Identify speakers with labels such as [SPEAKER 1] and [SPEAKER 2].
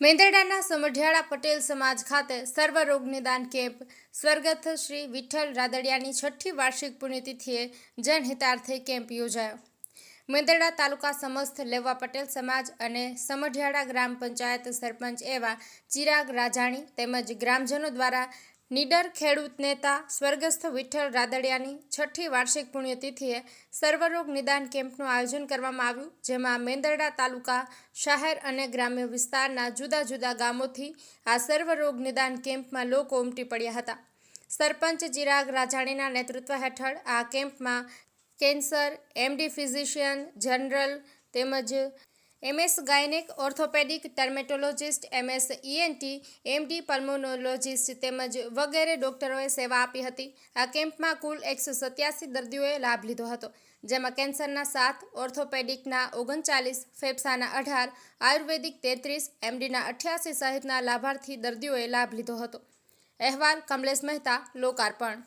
[SPEAKER 1] મેંદરડાના સમઢિયાળા પટેલ સમાજ ખાતે સર્વ રોગ નિદાન કેમ્પ. સ્વર્ગસ્થ શ્રી વિઠ્ઠલ રાદડિયાની છઠ્ઠી વાર્ષિક પુણ્યતિથિએ જનહિતાર્થે કેમ્પ યોજાયો. મેંદરડા તાલુકા સમસ્ત લેવા પટેલ સમાજ અને સમઢિયાળા ગ્રામ પંચાયત સરપંચ એવા ચિરાગ રાજાણી તેમજ ગ્રામજનો દ્વારા નીડર ખેડૂત નેતા સ્વર્ગસ્થ વિઠ્ઠલ રાદડિયાની છઠ્ઠી વાર્ષિક પુણ્યતિથિએ સર્વરોગ નિદાન કેમ્પનું આયોજન કરવામાં આવ્યું, જેમાં મેંદરડા તાલુકા, શહેર અને ગ્રામ્ય વિસ્તારના જુદા જુદા ગામોથી આ સર્વરોગ નિદાન કેમ્પમાં લોકો ઉમટી પડ્યા હતા. સરપંચ ચિરાગ રાજાણીના નેતૃત્વ હેઠળ આ કેમ્પમાં કેન્સર, એમડી ફિઝિશિયન, જનરલ તેમજ MS gynaec orthopaedic dermatologist, MS ENT, MD pulmonologist તેમજ વગેરે ડોક્ટરોએ સેવા આપી હતી. આ કેમ્પમાં કુલ એકસો સત્યાસી દર્દીઓએ લાભ લીધો હતો, જેમાં કેન્સરના સાત, ઓર્થોપેડિકના ઓગણચાલીસ, ફેફસાના અઢાર, આયુર્વેદિક તેત્રીસ, એમડીના અઠ્યાસી સહિતના લાભાર્થી દર્દીઓએ લાભ લીધો હતો. અહેવાલ કમલેશ મહેતા, લોકાર્પણ.